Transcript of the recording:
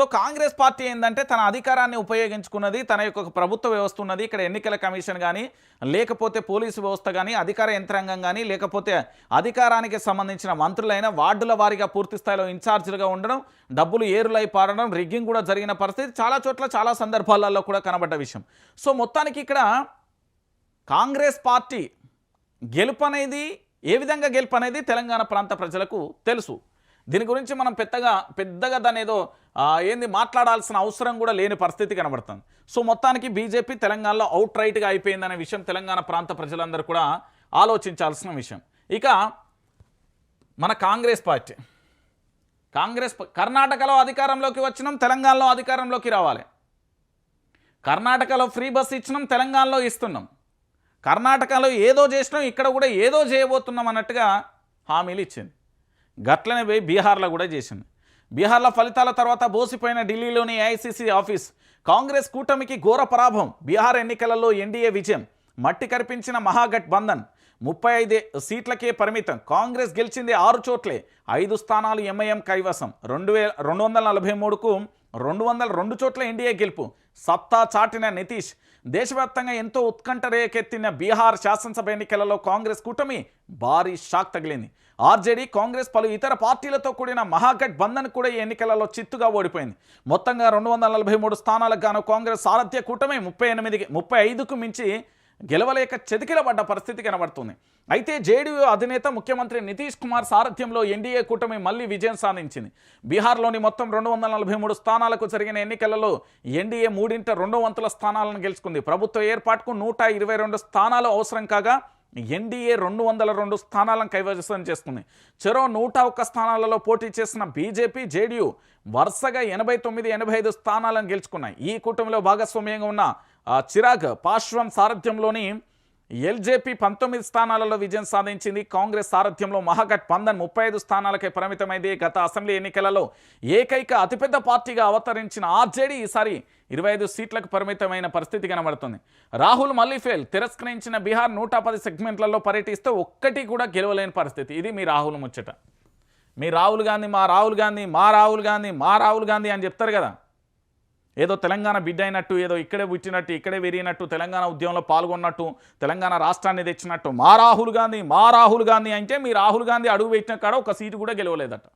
So Congress party ఏంటంటే తన అధికారాన్ని ఉపయోగించుకున్నది తన యొక్క ప్రభుత్వ వ్యవస్థ ఉన్నది. ఇక్కడ ఎన్నికల కమిషన్ కానీ లేకపోతే పోలీసు వ్యవస్థ కానీ అధికార యంత్రాంగం కానీ లేకపోతే అధికారానికి సంబంధించిన మంత్రులైన వార్డుల వారీగా పూర్తి స్థాయిలో ఇన్ఛార్జీలుగా ఉండడం డబ్బులు ఏరులై పారడం రిగ్గింగ్ కూడా జరిగిన పరిస్థితి చాలా చోట్ల చాలా సందర్భాలలో కూడా కనబడ్డ విషయం. సో మొత్తానికి ఇక్కడ కాంగ్రెస్ పార్టీ గెలుపు అనేది ఏ విధంగా గెలుపు అనేది తెలంగాణ ప్రాంత ప్రజలకు తెలుసు. దీని గురించి మనం పెద్దగా పెద్దగా దాని ఏదో ఏంది మాట్లాడాల్సిన అవసరం కూడా లేని పరిస్థితి కనబడుతుంది. సో మొత్తానికి బీజేపీ తెలంగాణలో అవుట్ రైట్గా అయిపోయిందనే విషయం తెలంగాణ ప్రాంత ప్రజలందరూ కూడా ఆలోచించాల్సిన విషయం. ఇక మన కాంగ్రెస్ పార్టీ. కాంగ్రెస్ కర్ణాటకలో అధికారంలోకి వచ్చినాం తెలంగాణలో అధికారంలోకి రావాలి. కర్ణాటకలో ఫ్రీ బస్ ఇచ్చినాం తెలంగాణలో ఇస్తున్నాం. కర్ణాటకలో ఏదో చేసినాం ఇక్కడ కూడా ఏదో చేయబోతున్నాం అన్నట్టుగా హామీలు ఇచ్చింది. గట్లనే పోయి బీహార్లో కూడా చేసింది బీహార్లో ఫలితాల తర్వాత బోసిపోయిన ఢిల్లీలోని ఏఐసిసి ఆఫీస్ కాంగ్రెస్ కూటమికి ఘోర పరాభవం బీహార్ ఎన్నికలలో ఎన్డీఏ విజయం మట్టి కరిపించిన మహాగఠబంధన్ ముప్పై ఐదు సీట్లకే పరిమితం. కాంగ్రెస్ గెలిచింది ఆరు చోట్లే. ఐదు స్థానాలు ఎంఐఎం కైవసం. రెండు వేల రెండు వందల నలభై మూడుకు రెండు వందల రెండు చోట్ల ఎన్డీఏ గెలుపు. సత్తా చాటిన నితీష్. దేశవ్యాప్తంగా ఎంతో ఉత్కంఠ రేకెత్తిన బీహార్ శాసనసభ ఎన్నికలలో కాంగ్రెస్ కూటమి భారీ షాక్ తగిలింది. ఆర్జేడీ కాంగ్రెస్ పలు ఇతర పార్టీలతో కూడిన మహాగఠబంధన్ కూడా ఈ ఎన్నికలలో చిత్తుగా ఓడిపోయింది. మొత్తంగా రెండు వందల నలభై మూడు స్థానాలకు గాను కాంగ్రెస్ సారథ్య కూటమి ముప్పై ఎనిమిదికి ముప్పై ఐదుకు మించి గెలవలేక చెతికిలబడ్డ పరిస్థితి కనబడుతుంది. అయితే జేడీయూ అధినేత ముఖ్యమంత్రి నితీష్ కుమార్ సారథ్యంలో ఎన్డీఏ కూటమి మళ్ళీ విజయం సాధించింది. బీహార్లోని మొత్తం రెండు వందల నలభై మూడు స్థానాలకు జరిగిన ఎన్నికలలో ఎన్డీఏ మూడింట రెండు వంతుల స్థానాలను గెలుచుకుంది. ప్రభుత్వ ఏర్పాటుకు నూట ఇరవై రెండు స్థానాలు అవసరం కాగా ఎన్డీఏ రెండు వందల రెండు స్థానాలను కైవసం చేసుకుంది చెరో నూట ఒక్క స్థానాలలో పోటీ చేసిన బీజేపీ జేడీయూ వరుసగా ఎనభై తొమ్మిది ఎనభై ఐదు స్థానాలను గెలుచుకున్నాయి. ఈ కూటమిలో భాగస్వామ్యంగా ఉన్న చిరాగ్ పాశ్వం సారథ్యంలోని ఎల్జేపీ పంతొమ్మిది స్థానాలలో విజయం సాధించింది. కాంగ్రెస్ సారథ్యంలో మహాగఠ్ బంధన్ ముప్పై ఐదు స్థానాలకే పరిమితమైంది. గత అసెంబ్లీ ఎన్నికలలో ఏకైక అతిపెద్ద పార్టీగా అవతరించిన ఆర్జేడీ ఈసారి ఇరవై ఐదు సీట్లకు పరిమితమైన పరిస్థితి కనబడుతుంది. రాహుల్ మల్లిఫేల్ తిరస్కరించిన బీహార్ నూట పది సెగ్మెంట్లలో పర్యటిస్తే ఒక్కటి కూడా గెలవలేని పరిస్థితి. ఇది మీ రాహుల్ ముచ్చట. మీ రాహుల్ గాంధీ మా రాహుల్ గాంధీ మా రాహుల్ గాంధీ మా రాహుల్ గాంధీ అని చెప్తారు కదా. ఏదో తెలంగాణ బిడ్డ అయినట్టు ఏదో ఇక్కడే పుట్టినట్టు ఇక్కడే పెరిగినట్టు తెలంగాణ ఉద్యమంలో పాల్గొన్నట్టు తెలంగాణ రాష్ట్రాన్ని తెచ్చినట్టు. మా రాహుల్ గాంధీ మా రాహుల్ గాంధీ అంటే మీ రాహుల్ గాంధీ అడుగు పెట్టిన కాడ ఒక సీటు కూడా గెలవలేదట.